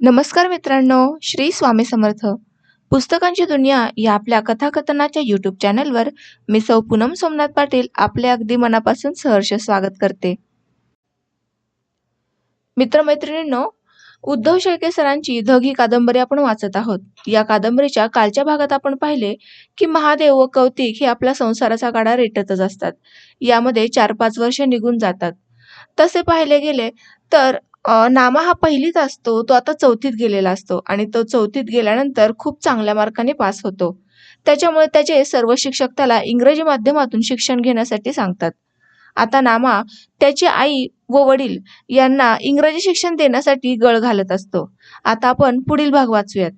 नमस्कार मित्रांनो श्री स्वामी समर्थ. पुस्तकांची दुनिया या आपल्या कथाकथनाच्या यूट्यूब चॅनलवर मी सौ पूनम सोमनाथ पाटील आपले अगदी मनापासून सहर्ष स्वागत करते. मित्रमैत्रिणींनो उद्धव शेळके सरांची धग ही कादंबरी आपण वाचत आहोत. या कादंबरीच्या कालच्या भागात आपण पाहिले की महादेव व कौतिक हे आपल्या संसाराचा गाडा रेटतच असतात. यामध्ये चार पाच वर्ष निघून जातात. तसे पाहिले गेले तर नामा हा पहिलीत असतो. तो आता चौथीत गेलेला असतो आणि तो चौथीत गेल्यानंतर खूप चांगल्या मार्काने पास होतो. त्याच्यामुळे त्याचे सर्व शिक्षक त्याला इंग्रजी माध्यमातून शिक्षण घेण्यासाठी सांगतात. आता नामा त्याची आई व वडील यांना इंग्रजी शिक्षण देण्यासाठी गळ घालत असतो. आता आपण पुढील भाग वाचूयात.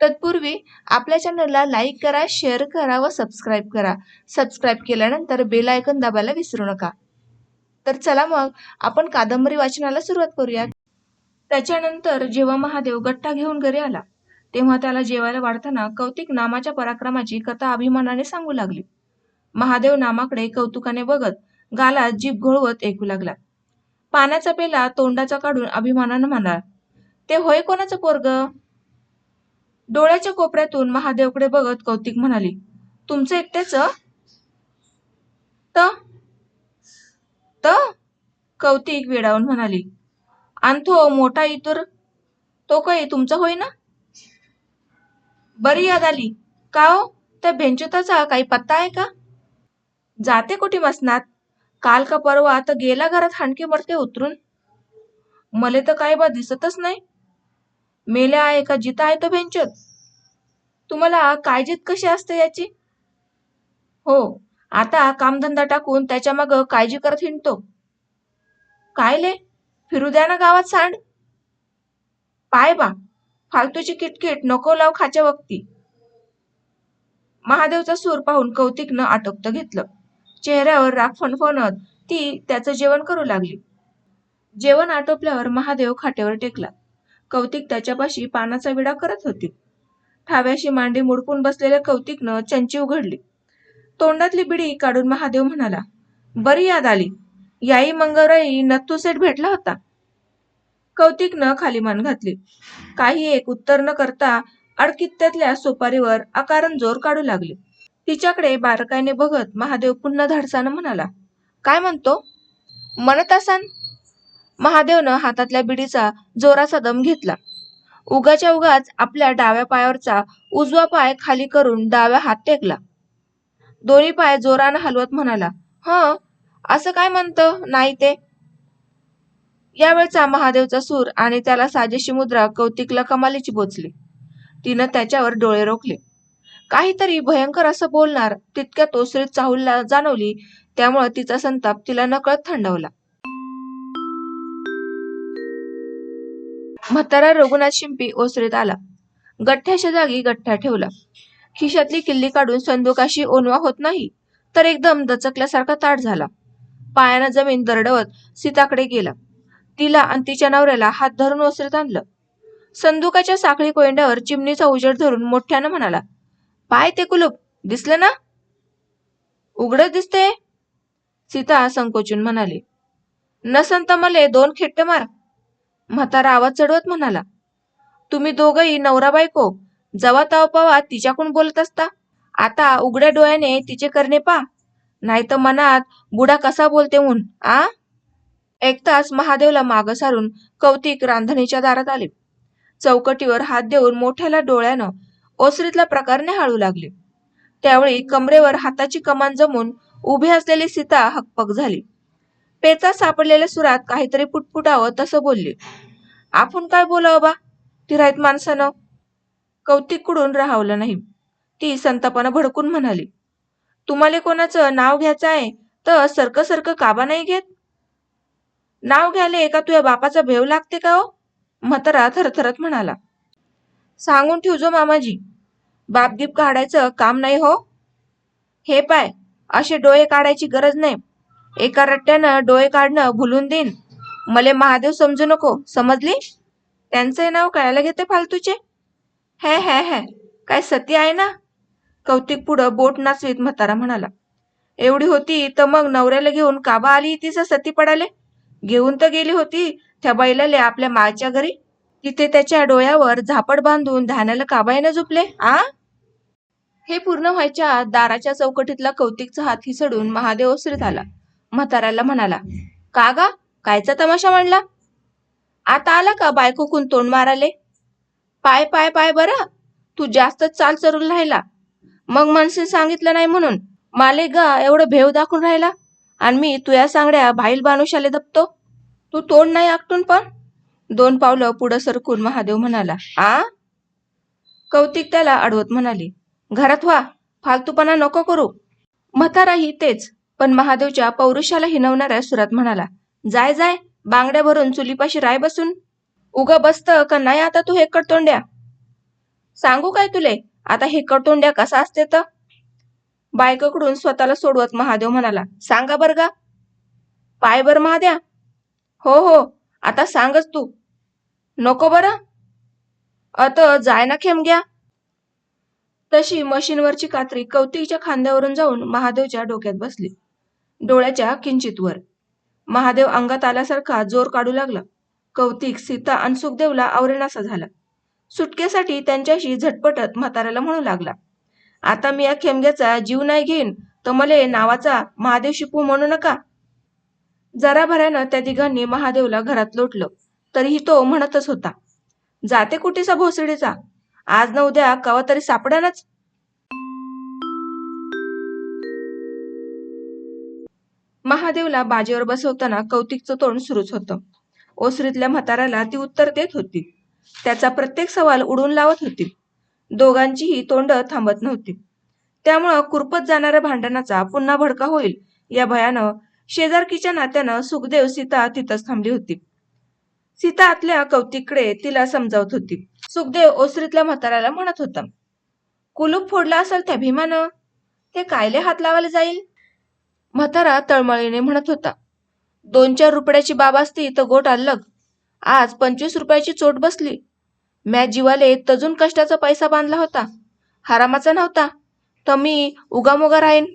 तत्पूर्वी आपल्या चॅनलला लाईक करा शेअर करा व सबस्क्राईब करा. सबस्क्राईब केल्यानंतर बेल आयकन दाबायला विसरू नका. तर चला मग आपण कादंबरी वाचनाला सुरुवात करूया त्याच्यानंतर जेव्हा महादेव गट्टा घेऊन घरी आला तेव्हा त्याला जेवायला वाढताना कौतिक नामाच्या पराक्रमाची कथा अभिमानाने सांगू लागली. महादेव नामाकडे कौतुकाने बघत गालात जीभ घोळवत ऐकू लागला. पाण्याचा पेला तोंडाचा काढून अभिमानानं म्हणाला ते होय कोणाचं पोरग? डोळ्याच्या कोपऱ्यातून महादेवकडे बघत कौतिक म्हणाली तुमचं एकट्याच? तर कौतिक वेडावून म्हणाली आणतो मोठा इतर तो काही तुमचा होय ना? बरी याद आली. का हो? त्या भेंचुताचा काही पत्ता आहे का? जाते कुठे मसनात काल का परवा तर गेला घरात हाणके मडके उतरून. मले तर काय बा दिसतच नाही. मेल्या आहे का जिता आहे तो भेंचत? तुम्हाला काळजीत कशी असते याची? हो. आता कामधंदा टाकून त्याच्या मग काळजी करत हिंडतो. काय ले? फिरू द्या ना गावात सांड. पाय बा फालतूची किटकिट नको लाव खाच्या वक्ती. महादेवचा सूर पाहून कौतिकनं आटोपत घेतलं. चेहऱ्यावर राग फणफणत ती त्याचं जेवण करू लागली. जेवण आटोपल्यावर महादेव खाटेवर टेकला. कौतिक त्याच्यापाशी पानाचा विडा करत होती. ठाव्याशी मांडी मुडपून बसलेल्या कौतिकनं चंची उघडली. तोंडातली बिडी काढून महादेव म्हणाला बरी याद आली. याई मंगळराई नत्तू सेठ भेटला होता. कौतिकनं खाली मान घातली. काही एक उत्तर न करता अडकित्त्यातल्या सुपारीवर अकारण जोर काढू लागली. तिच्याकडे बारकाईने बघत महादेव पुन्हा धाडसानं म्हणाला काय म्हणतो? म्हणत असान? महादेवनं हातातल्या बिडीचा जोराचा दम घेतला. उगाच्या उगाच आपल्या डाव्या पायावरचा उजवा पाय खाली करून डाव्या हात टेकला. दोन्ही पाय जोरानं हलवत म्हणाला ह असं काय म्हणतं? नाही ते. यावेळचा महादेवचा सूर आणि त्याला साजेशी मुद्रा कौतिकला कमालीची बोचली. तिनं त्याच्यावर डोळे रोखले. काहीतरी भयंकर असं बोलणार तितक्या तोसरीत चाहूलला जाणवली त्यामुळे तिचा संताप तिला नकळत थंडवला. म्हातारा रघुनाथ शिंपी ओसरीत आला. गठ्ठ्याच्या जागी गठ्ठा ठेवला. खिशातली किल्ली काढून संदुकाशी ओनवा होत नाही तर एकदम दचकल्यासारखा ताट झाला. पायानं जमीन दरडवत सीताकडे गेला. तिला आणि तिच्या नवऱ्याला हात धरून ओसरीत आणलं. संदुकाच्या साखळी कोयंड्यावर चिमणीचा उजेड धरून मोठ्यानं म्हणाला पाय ते कुलूप दिसलं ना? उघड दिसते सीता संकोचून म्हणाली नसन तर मले दोन खिट्टे मार. म्हातारा आवाज चढवत म्हणाला तुम्ही दोघही नवरा बायको जवा ताव पावा तिच्याकडून बोलत असता. आता उघड्या डोळ्याने तिचे करणे पा. नाही तर मनात बुडा कसा बोलते म्हणून आ? एक तास महादेवला मागं सारून कौतिक रांधणीच्या दारात आले. चौकटीवर हात देऊन मोठ्याला डोळ्यानं ओसरीतला प्रकार हळू लागले. त्यावेळी कमरेवर हाताची कमान जमून उभी असलेली सीता हकपक झाली. पेचा सापडलेल्या सुरात काहीतरी पुटपुटावं तसं बोलली. आपण काय बोलावं बा? तिराईत माणसानं. कौतिककडून राहावलं नाही. ती संतापानं भडकून म्हणाली तुम्हाला कोणाचं नाव घ्यायचं आहे? तर सरकं सरकं काबा नाही घेत? नाव घ्यायले का तुझ्या बापाचा भेव लागते का हो? म्हातारा थरथरत म्हणाला सांगून ठेवजो मामाजी. बापगीप काढायचं काम नाही हो. हे पाय असे डोळे काढायची गरज नाही. एका रट्ट्यानं डोळे काढणं भुलून देईन. मले महादेव समजू नको समजली? त्यांचे नाव कळायला घेते फालतूचे. हे हे हे. काय सती आहे ना? कौतिक पुढं बोट नाचवीत म्हातारा म्हणाला. एवढी होती तर मग नवऱ्याला घेऊन काबा आली तिचं सती पडाले घेऊन तर गेली होती त्या बैलाले आपल्या माच्या घरी. तिथे त्याच्या डोळ्यावर झापड बांधून धान्याला काबायनं झोपले आ? हे पूर्ण व्हायच्या दाराच्या चौकटीतला कौतिकचा हात हिसडून महादेव ओसरीत आला. म्हाताऱ्याला म्हणाला का गा? कायचा तमाशा म्हणला आता आला का बायकोकून तोंड माराले पाय पाय पाय बरं. तू जास्तच चाल चरून राहिला. मग मनसे सांगितलं नाही म्हणून. माले ग एवढं भेव दाखवून राहिला. आणि मी तुया सांगड्या भाईल बानुशाले दपतो तू तोंड नाही आकटून पण. दोन पावलं पुढं सरकून महादेव म्हणाला आ? कौतिक त्याला अडवत म्हणाली घरात व्हा फालतूपणा नको करू. म्हाताराही तेच पण महादेवच्या पौरुषाला हिनवणाऱ्या सुरात म्हणाला जाय जाय बांगड्या भरून चुलीपाशी राय बसून. उग बसत का नाही आता तू हे सांगू काय तुले? आता हे कसा असते तर? बायकोकडून स्वतःला सोडवत महादेव म्हणाला सांगा बर ग. पाय बर महाद्या हो हो आता सांगच तू. नको बरं. अत जाय ना खेम घ्या. तशी मशीनवरची कात्री कौतिकच्या खांद्यावरून जाऊन महादेवच्या डोक्यात बसली डोळ्याच्या किंचित वर महादेव अंगात आल्यासारखा जोर काढू लागला. कौतिक सीता आणि सुखदेवला आवरेनासा झाला. सुटकेसाठी त्यांच्याशी झटपटत म्हाताऱ्याला म्हणू लागला आता मी या खेमग्याचा जीव नाही घेईन तर मले नावाचा महादेव शिपू म्हणू नका. जरा भऱ्यानं त्या तिघांनी महादेवला घरात लोटलं तरीही तो म्हणतच होता जाते कुठेचा भोसडीचा? आज न उद्या कवा तरी सापडानच. महादेवला बाजेवर बसवताना कौतिकचं तोंड सुरूच होतं. ओसरीतल्या म्हाताऱ्याला ती उत्तर देत होती. त्याचा प्रत्येक सवाल उडून लावत होती. दोघांचीही तोंड थांबत नव्हती. त्यामुळं कुरपत जाणाऱ्या भांडणाचा पुन्हा भडका होईल या भयानं शेजारकीच्या नात्यानं सुखदेव सीता तिथंच थांबली होती. सीता आतल्या कौतिककडे तिला समजावत होती. सुखदेव ओसरीतल्या म्हाताऱ्याला म्हणत होता कुलूप फोडला असेल त्या भीमानं? ते कायले हात लावायला जाईल? म्हातारा तळमळीने म्हणत होता दोन चार रुपयाची बाब असती तर गोट अल्लग आज पंचवीस रुपयाची चोट बसली. मॅ जीवाले तजून कष्टाचा पैसा बांधला होता. हरामाचा नव्हता. तर मी उगामोगा राहीन.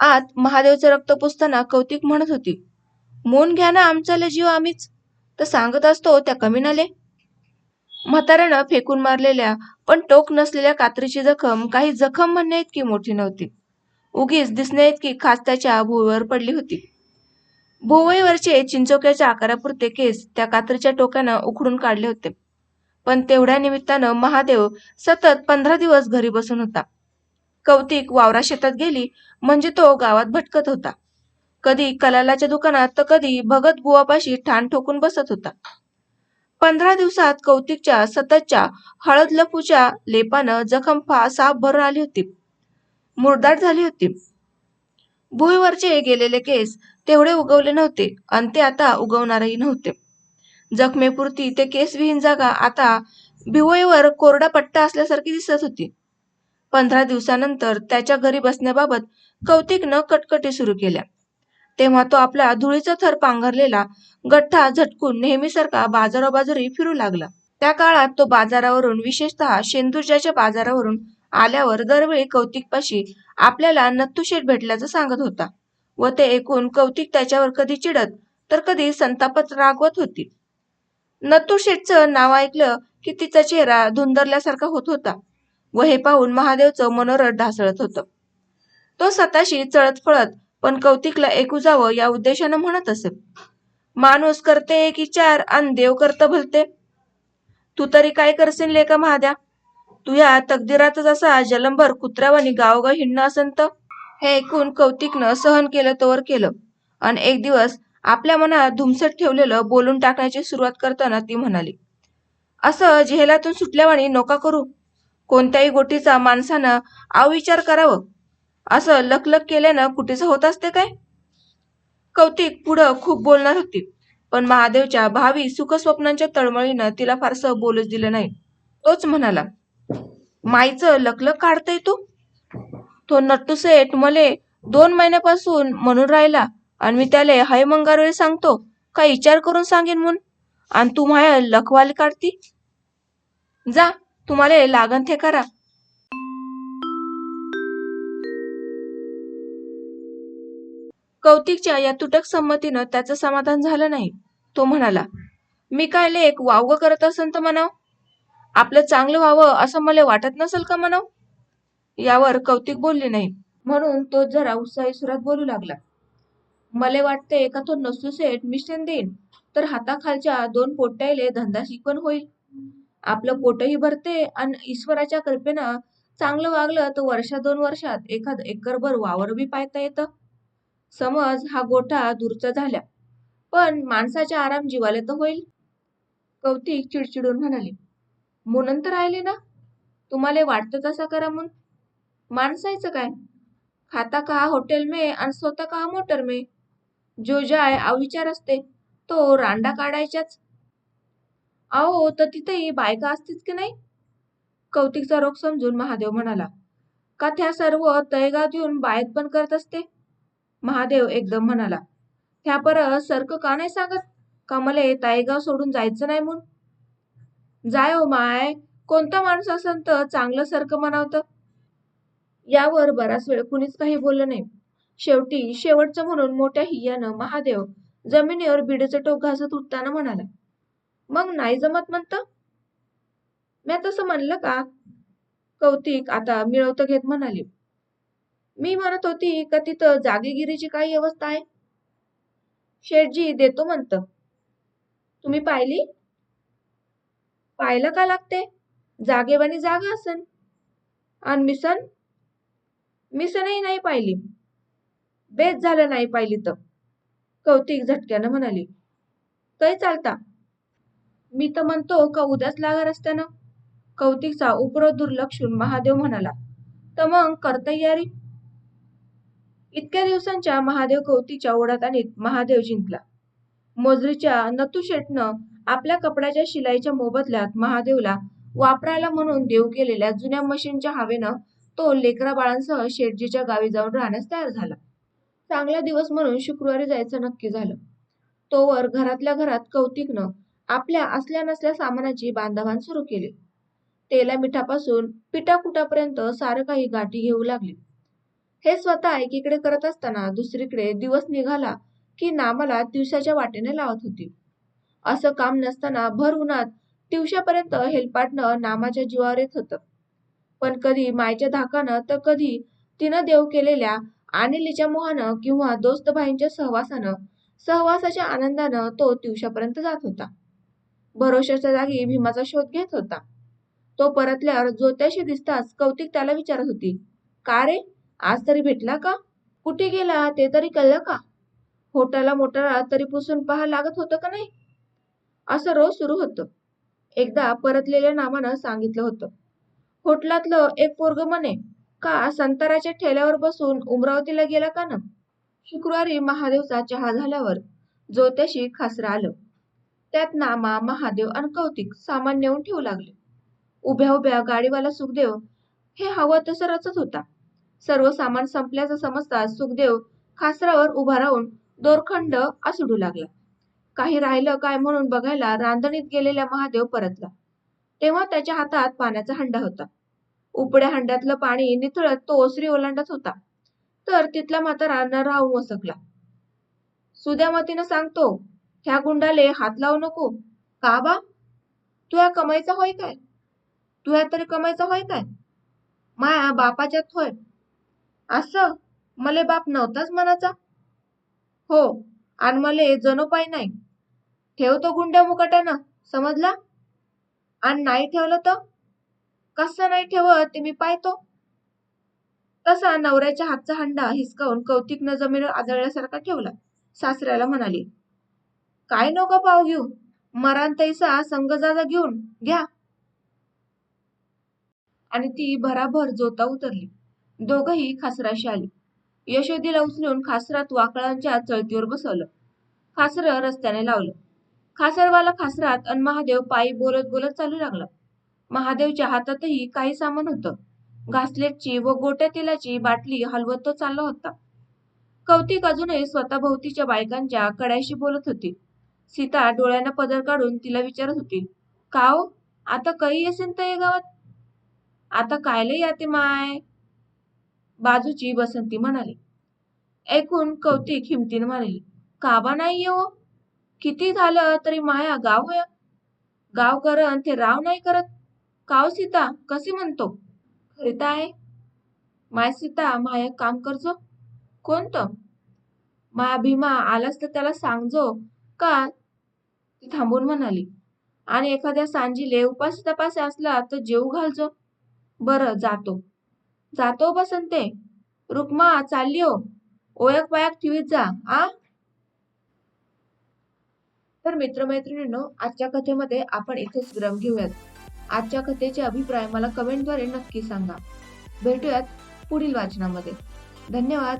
आत महादेवचं रक्त पुसताना कौतिक म्हणत होती मोन घ्या ना आमचाले जीव आम्हीच तर सांगत असतो त्या कमी नाले म्हाताऱ्यानं फेकून मारलेल्या पण टोक नसलेल्या कात्रीची जखम काही जखम म्हणण्या इतकी मोठी नव्हती. उगीच दिसण्या इतकी खास त्याच्या भुवईवर पडली होती. भुवईवरचे चिंचोक्याच्या आकारापुरते केस त्या कात्रीच्या टोक्यानं उखडून काढले होते. पण तेवढ्या निमित्तानं महादेव सतत पंधरा दिवस घरी बसून होता. कौतिक वावरा शेतात गेली म्हणजे तो गावात भटकत होता. कधी कलालाच्या दुकानात तर कधी भगत बुवापाशी ठाण ठोकून बसत होता. पंधरा दिवसात कौतिकच्या सततच्या हळद लपूच्या लेपानं जखम फा साफ भरून आली होती. मुरदाट झाली होती. भुईवरचे गेलेले केस तेवढे उगवले नव्हते आणि ते आता उगवणारही नव्हते. जखमेपुरती ते केसविहीन जागा आता भिवईवर कोरडा पट्टा असल्यासारखी दिसत होती. पंधरा दिवसानंतर त्याच्या घरी बसण्याबाबत कौतिकनं कटकटी सुरू केल्या. तेव्हा तो आपला धुळीचा थर पांघरलेला गठ्ठा झटकून नेहमीसारखा बाजारोबाजारी फिरू लागला. त्या काळात तो बाजारावरून विशेषतः शेंदुर्जाच्या बाजारावरून आल्यावर दरवेळी कौतिकपाशी आपल्याला नत्तुशेठ भेटल्याचं सांगत होता. व ते ऐकून कौतिक त्याच्यावर कधी चिडत तर कधी संतापत रागवत होती. नत्तू शेठचं नाव ऐकलं की तिचा चेहरा धुंदरल्यासारखा होत होता व हे पाहून महादेवचं मनोरथ ढासळत होतं. तो स्वतःशी चळत फळत पण कौतिकला ऐकू जावं या उद्देशानं म्हणत असे. माणूस करते एक चार आणि देव करत भलते. तू तरी काय करशील लेका महाद्या? तुया तकदिरातच असा जलंबर कुत्र्यावानी गावगाव हिंडणं असन तर हे ऐकून कौतिकनं सहन केलं तोवर केलं. आणि एक दिवस आपल्या मनात धुमसट ठेवलेलं बोलून टाकण्याची सुरुवात करताना ती म्हणाली असं जेहलातून सुटल्यावाणी नोका करू. कोणत्याही गोटीचा माणसानं अविचार करावं. असं लकलक केल्यानं कुठेच होत असते काय? कौतिक पुढं खूप बोलणार होती पण महादेवच्या भावी सुखस्वप्नांच्या तळमळीनं तिला फारसं बोलच दिलं नाही. तोच म्हणाला माईचं लकलक काढतंय तू? तो नट्टू सेठ मले दोन महिन्यापासून म्हणून राहिला आणि मी त्याला हय मंगारवेळी सांगतो काय विचार करून सांगेन म्हणून? आणि तू माया लखवाली काढती? जा तुम्हाला लागन ते करा. कौतिकच्या या तुटक संमतीनं त्याचं समाधान झालं नाही. तो म्हणाला मी काय लेख वावग करत असन तर म्हणाव? आपलं चांगलं व्हावं असं मला वाटत नसेल का म्हणाव? यावर कौतिक बोलले नाही. म्हणून तो जरा उत्साही सुरात बोलू लागला. मले वाटते का तो नसू सेठ मिशन देईन. तर हाताखालच्या दोन पोट्याले धंदा शिकवण होईल. आपलं पोटही भरते आणि ईश्वराच्या कृपेनं चांगलं वागलं तर वर्षा दोन वर्षात एखाद एकरभर वावर बी पाहता येतं. समज हा गोठा दूरचा झाल्या पण माणसाच्या आराम जीवाला तर होईल. कौतिक चिडचिडून म्हणाले म्हणून तर राहिले ना? तुम्हाला वाटतं तसा करा म्हणून. माणसायचं काय? खाता कहा हॉटेल मे आणि स्वतः कहा मोटर मे? जो जाय अविचार असते तो रांडा काढायच्याच. अहो तर तिथेही बायका असतीच की नाही? कौतिकचा रोग समजून महादेव म्हणाला का त्या सर्व तयगा देऊन बायत पण करत असते? महादेव एकदम म्हणाला ह्या पर सरक का नाही सांगत? का मले तायगाव सोडून जायचं नाही म्हणून. जाय हो माय कोणता माणूस असन तर चांगलं सरक म्हणावतं. यावर बराच वेळ कुणीच काही बोललं नाही. शेवटी शेवटचं म्हणून मोठ्या हियानं महादेव जमिनीवर बिडचं टोक घासत उठताना म्हणाला मग नाही जमत म्हणत? मी तसं म्हणलं का? कौतिक आता मिळवतं घेत म्हणाली मी म्हणत होती का तिथं जागीगिरीची काही व्यवस्था आहे? शेठजी देतो म्हणत. तुम्ही पाहिली? पाहिलं का लागते? जागेवानी जागा असन. आणि मिसन. मिसनही नाही पाहिली. बेस झालं नाही पाहिली तर. कौतिक झटक्यानं म्हणाली काही चालता. मी तर म्हणतो का उद्याच लागा रस्त्यानं कौतिकचा उपरो दुर्लक्षून महादेव म्हणाला तर मग करता यारी? इतक्या दिवसांच्या महादेव कौतिकच्या ओढ्यात आणीत महादेव जिंकला. मोजरीच्या नतू शेटनं आपल्या कपड्याच्या शिलाईच्या मोबदल्यात महादेवला वापरायला म्हणून देऊ केलेल्या जुन्या मशीनच्या हवेनं तो लेकरा बाळांसह शेटजीच्या गावी जाऊन राहण्यास तयार झाला. चांगला दिवस म्हणून शुक्रवारी जायचं नक्की झालं. तोवर घरातल्या घरात कौतिकनं आपल्या असल्या नसल्या सामानाची बांधवान सुरू केली. तेला मिठापासून पिठाकुटापर्यंत सारं काही गाठी घेऊ लागली. हे स्वतः एकीकडे करत असताना दुसरीकडे दिवस निघाला की नामाला दिवसाच्या वाटेने लावत होती. असं काम नसताना भर उन्हात दिवशापर्यंत हेलपाटणं नामाच्या जीवावर येत होतं. पण कधी मायच्या धाकानं तर कधी तिनं देव केलेल्या अनिलीच्या मोहानं किंवा दोस्त भाईंच्या सहवासानं सहवासाच्या आनंदानं तो तिवशापर्यंत जात होता. भरोशाच्या जागी भीमाचा शोध घेत होता. तो परतल्यावर जोत्याशी दिसताच कौतिक त्याला विचारत होती का रे? आज तरी भेटला का? कुठे गेला? ते तरी कळलं का? होटाला मोटाला तरी पुसून पहा लागत होतं का नाही? असं रोज सुरू होतं. एकदा परतलेल्या नामानं सांगितलं होतं. होटलातलं एक पोरग म्हणे का संताराच्या ठेल्यावर बसून उमरावतीला गेला का ना? शुक्रवारी महादेवचा चहा झाल्यावर जोत्याशी खासरा आलं. त्यात नामा महादेव आणि कौतिक सामान नेऊन ठेवू लागले. उभ्या उभ्या गाडीवाला सुखदेव हे हवं तसं रचत होता. सर्व सामान संपल्याचं समजताच सुखदेव खासरावर उभा राहून दोरखंड आसडू लागला. काही राहिलं काय म्हणून बघायला रांधणीत गेलेला महादेव परतला. तेव्हा त्याच्या हातात पाण्याचा हंडा होता. उपड्या हंड्यातलं पाणी निथळत तो ओसरी ओलांडत होता. तर तिथला म्हातारा न राहून वसकला सुद्यामतीनं सांगतो ह्या गुंडाले हात लावू नको. का बा? तुया कमाईचा होय काय? तुया तरी कमाईचा होय काय? माया बापाच्यात होय. असं मले बाप नव्हताच मनाचा. हो आणि मले जनोपाय नाही. ठेवतो गुंड्या मुकाट्यानं समजला? आणि नाही ठेवलं तर? कसं नाही ठेवत? ते मी पाहतो. तसा नवऱ्याच्या हातचा हंडा हिसकावून कौतिकनं जमिनीवर आदळल्यासारखा ठेवला. सासऱ्याला म्हणाली काय नको पाव घेऊ? मरान तैसा संगजादा घेऊन घ्या. आणि ती भराभर जोता उतरली. दोघही खासराशी आली. यशोदीला उचलून खासरात वाकळांच्या चळतीवर बसवलं. खासर रस्त्याने लावलं. खासरवाला खासरात अन महादेव पायी बोलत बोलत चालू लागला. महादेवच्या हातातही काही सामान होतं. घासलेटची व गोट्या तेलाची बाटली हलवत तो चालला होता. कौतिक अजूनही स्वतः भोवतीच्या बायकांच्या कड्याशी बोलत होती. सीता डोळ्यानं पदर काढून तिला विचारत होती काव हो? आता काही असेल तर या गावात? आता कायले याते माय? बाजूची बसंती म्हणाली. ऐकून कौतिक हिमतीनं म्हणाली काबा नाही येऊ? किती झालं तरी माया गाव होय? गाव करण ते राव नाही करत? काव सीता? कसे म्हणतो? खरे आहे. माय सीता माय एक काम करजो. कोणतं? माया भीमा आलास तर त्याला सांगजो. का? ती थांबून म्हणाली. आणि एखाद्या सांजीले उपास तपास असला तर जेऊ घालजो. बरं जातो. जातो बसंते रुक्मा चालली हो. ओळख पायक ठेवीत जा आ? तर मित्रमैत्रिणींनो आजच्या कथेमध्ये आपण इथेच विराम घेऊयात. आजच्या कथेचे अभिप्राय मला कमेंटद्वारे नक्की सांगा. भेटूयात पुढील वाचनामध्ये. धन्यवाद.